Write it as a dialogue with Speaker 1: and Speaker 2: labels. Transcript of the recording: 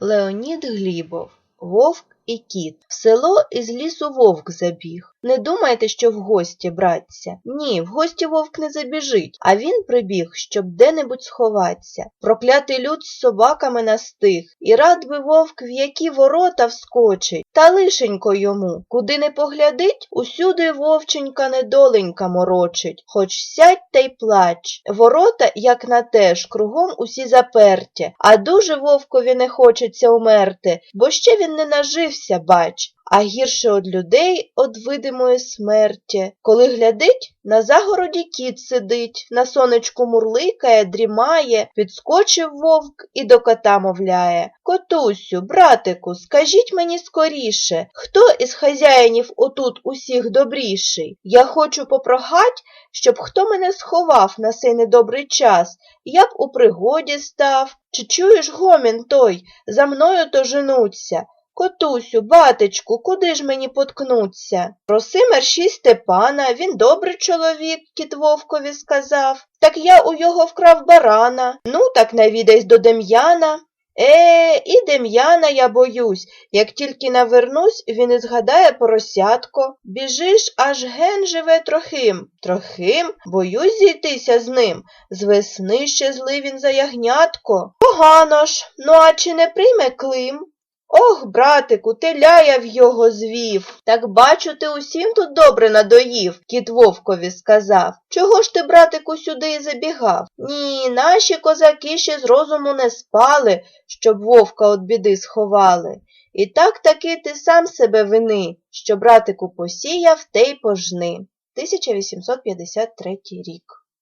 Speaker 1: Леонід Глібов Вовк і кіт. В село із лісу вовк забіг. Не думайте, що в гості братися. Ні, в гості вовк не забіжить, а він прибіг, щоб де-небудь сховатися. Проклятий люд з собаками настиг, і рад би вовк в які ворота вскочить. Та лишенько йому, куди не поглядить, усюди вовченька недоленька морочить. Хоч сядь та й плач. Ворота, як на те ж, кругом усі заперті, а дуже вовкові не хочеться умерти, бо ще він не нажився, бач. А гірше од людей од видимої смерті. Коли глядить, на загороді кіт сидить, на сонечку мурликає, дрімає, підскочив вовк і до кота мовляє. Котусю, братику, скажіть мені скоріше, хто із хазяїнів отут усіх добріший? Я хочу попрохать, щоб хто мене сховав на сей недобрий час, я б у пригоді став. Чи чуєш гомін той? За мною то женуться. Котусю, батечку, куди ж мені поткнуться? Проси мерщій Степана, він добрий чоловік, кіт вовкові сказав. Так я у його вкрав барана. Ну, так навідайсь до Дем'яна. Е, і Дем'яна я боюсь. Як тільки навернусь, він і згадає поросятко. Біжиш, аж ген живе трохим. Трохим? Боюсь зійтися з ним. З весни ще злий він за ягнятко. Погано ж, ну а чи не прийме Клим? Ох, братику, теля я в його звів. Так бачу, ти усім тут добре надоїв, кіт вовкові сказав. Чого ж ти, братику, сюди і забігав? Ні, наші козаки ще з розуму не спали, щоб вовка від біди сховали. І так таки ти сам себе вини, що братику посіяв, те й пожни. 1853 рік.